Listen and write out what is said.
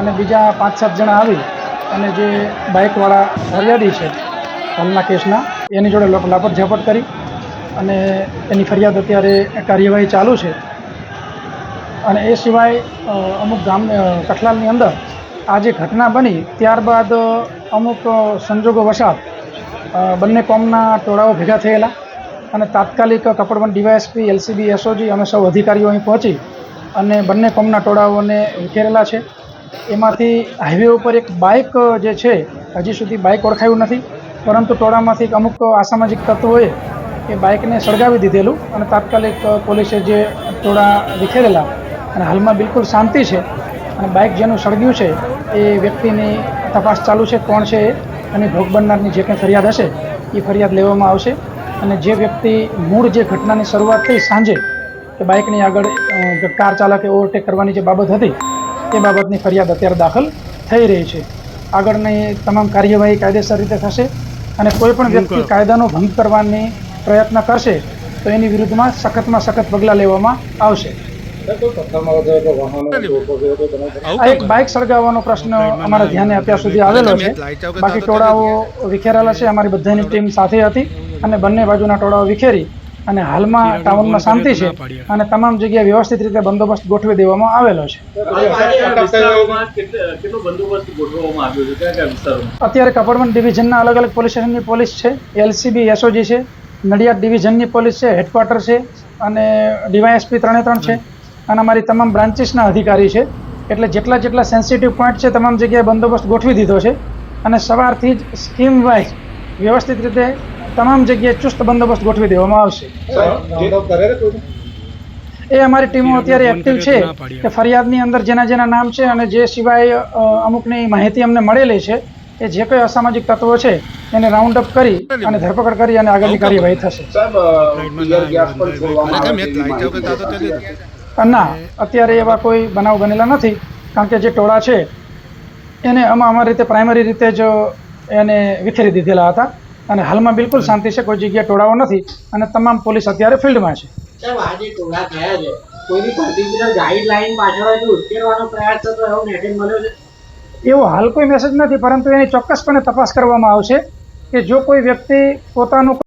અને બીજા પાંચ, સાત જણા આવી અને જે બાઇકવાળા ફરિયાદી છે હાલના કેસના, એની જોડે લોકો લાપત ઝાપટ કરી અને એની ફરિયાદ અત્યારે કાર્યવાહી ચાલુ છે. અને એ સિવાય અમુક ગામ કઠલાલની અંદર આ જે ઘટના બની, ત્યારબાદ અમુક સંજોગો વસાત બંને કોમના ટોળાઓ ભેગા થયેલા અને તાત્કાલિક કપડવન ડીવાયએસપી, એલસીબી, એસઓજી, અમે સૌ અધિકારીઓ અહીં પહોંચી અને બંને કોમના ટોળાઓને વિખેરેલા છે. એમાંથી હાઈવે ઉપર એક બાઇક જે છે, હજી સુધી બાઇક ઓળખાયું નથી. પરંતુ ટોળામાંથી એક અમુક અસામાજિક તત્વોએ એ બાઇકને સળગાવી દીધેલું અને તાત્કાલિક પોલીસે જે ટોળા વિખેરેલા અને હાલમાં બિલકુલ શાંતિ છે અને બાઇક જેનું સળગ્યું છે એ વ્યક્તિની તપાસ ચાલુ છે, કોણ છે એ અને ભોગ બનનારની જે કંઈ ફરિયાદ હશે એ ફરિયાદ લેવામાં આવશે. અને જે વ્યક્તિ મૂળ જે ઘટનાની શરૂઆત થઈ સાંજે કે બાઇકની આગળ કાર ચાલકે ઓવરટેક કરવાની જે બાબત હતી એ બાબતની ફરિયાદ અત્યારે દાખલ થઈ રહી છે. આગળની તમામ કાર્યવાહી કાયદેસર રીતે થશે અને કોઈ પણ વ્યક્તિ કાયદાનો ભંગ કરવાની પ્રયત્ન કરશે તો એની વિરુદ્ધમાં સખતમાં સખત પગલાં લેવામાં આવશે. આ એક બાઇક સળગાવવાનો પ્રશ્ન અમારા ધ્યાને અત્યાર સુધી આવેલો છે. બાકી ટોળાઓ વિખેરેલા છે. અમારી બધાની ટીમ સાથે હતી અને બંને બાજુના ટોળાઓ વિખેરી અને હાલમાં ટાઉનમાં શાંતિ છે અને તમામ જગ્યાએ વ્યવસ્થિત રીતે બંદોબસ્ત ગોઠવી દેવામાં આવેલો છે. અત્યારે કપડવન ડિવિઝનના અલગ અલગ પોલીસ સ્ટેશનની પોલીસ છે એલસીબી એસઓજી છે નડિયાદ ડિવિઝનની પોલીસ છે હેડક્વાર્ટર છે અને ડીવાયએસપી ત્રણે ત્રણ છે. અને અમારી તમામ બ્રાન્ચીસના અધિકારી છે. એટલે જેટલા જેટલા સેન્સિટિવ પોઈન્ટ છે તમામ જગ્યાએ બંદોબસ્ત ગોઠવી દીધો છે. અને સવારથી જ સ્કીમ વાઇઝ વ્યવસ્થિત રીતે તમામ જગ્યાએ ચુસ્ત બંદોબસ્ત ગોઠવી દેવામાં આવશે. એ અમારી ટીમો અત્યારે એક્ટિવ છે કે ફરિયાદની અંદર જેના જેના નામ છે અને જે સિવાય અમુકની માહિતી અમને મળેલી છે એ જે કોઈ અસામાજિક તત્વો છે એને રાઉન્ડ અપ કરી અને ધરપકડ કરી અને આગળની કાર્યવાહી થશે. ના અત્યારે એવા કોઈ બનાવ બનેલા નથી. કારણ કે જે ટોળા છે એને અમે અમારી રીતે પ્રાઇમરી રીતે જ એને વિખેરી દીધેલા હતા. અને હાલમાં બિલકુલ શાંતિ છે કોઈ જગ્યાએ ટોળાઓ નથી અને તમામ પોલીસ અત્યારે ફિલ્ડમાં છે. એવો હાલ કોઈ મેસેજ નથી પરંતુ એની ચોક્કસપણે તપાસ કરવામાં આવશે કે જો કોઈ વ્યક્તિ પોતાનું